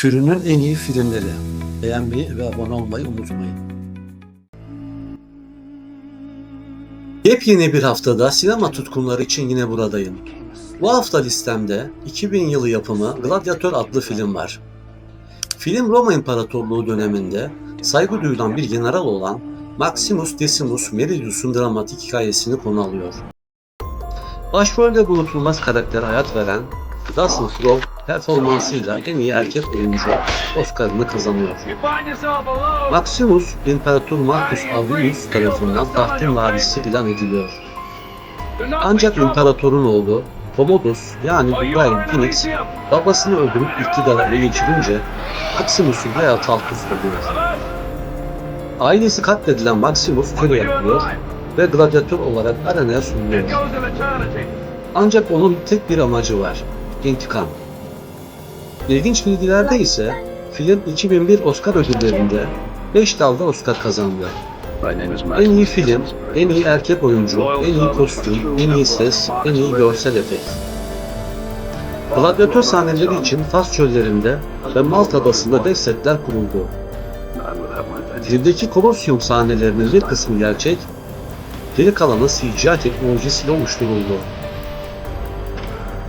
Türünün en iyi filmleri. Beğenmeyi ve abone olmayı unutmayın. Yepyeni bir haftada sinema tutkunları için yine buradayım. Bu hafta listemde 2000 yılı yapımı Gladiator adlı film var. Film Roma İmparatorluğu döneminde saygı duyulan bir general olan Maximus Decimus Meridius'un dramatik hikayesini konu alıyor. Başrolde unutulmaz karaktere hayat veren Russell Crowe performansıyla en iyi erkek oyuncu Oscar'ını kazanıyor. Maximus, İmparator Marcus Aurelius tarafından tahtın varisi ilan ediliyor. Ancak imparatorun oğlu Commodus yani Brian Phoenix babasını öldürüp iktidara ele geçirince Maximus'un hayatı alt üst oluyor. Ailesi katledilen Maximus köle yapılıyor ve gladyatör olarak arenaya sunuluyor. Ancak onun tek bir amacı var, intikam. İlginç bilgilerde ise film 2001 Oscar ödüllerinde 5 dalda Oscar kazandı. En iyi film, en iyi erkek oyuncu, en iyi kostüm, en iyi ses, en iyi görsel efekt. Gladyatör sahneleri için Fas çöllerinde ve Malta adasında dev setler kuruldu. Filmdeki Kolosyum sahnelerinin bir kısmı gerçek, geri kalanı CGI teknolojisiyle oluşturuldu.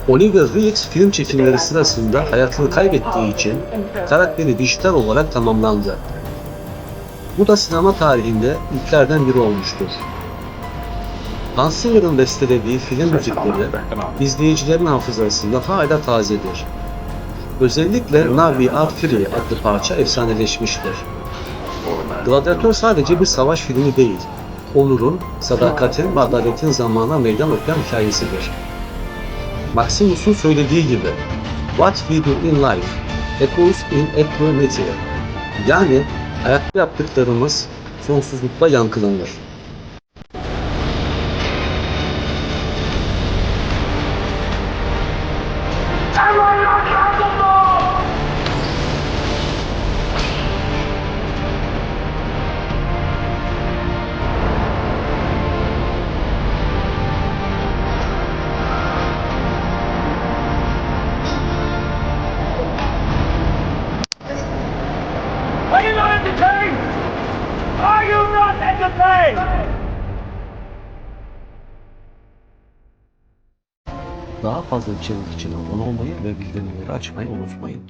Oliver Reed film çekimleri sırasında hayatını kaybettiği için karakteri dijital olarak tamamlandı. Bu da sinema tarihinde ilklerden biri olmuştur. Hans Zimmer'ın bestelediği film müzikleri izleyicilerin hafızasında hala tazedir. Özellikle Navi Art Fury adlı parça efsaneleşmiştir. Gladiator sadece bir savaş filmi değil, onurun, sadakatin ve adaletin zamana meydan okuyan hikayesidir. Maximus'un söylediği gibi What we do in life echoes in eternity. Yani hayatta yaptıklarımız sonsuzlukta yankılanır. Not entertained? Daha fazla içerik için abone olmayı ve bildirimleri açmayı unutmayın.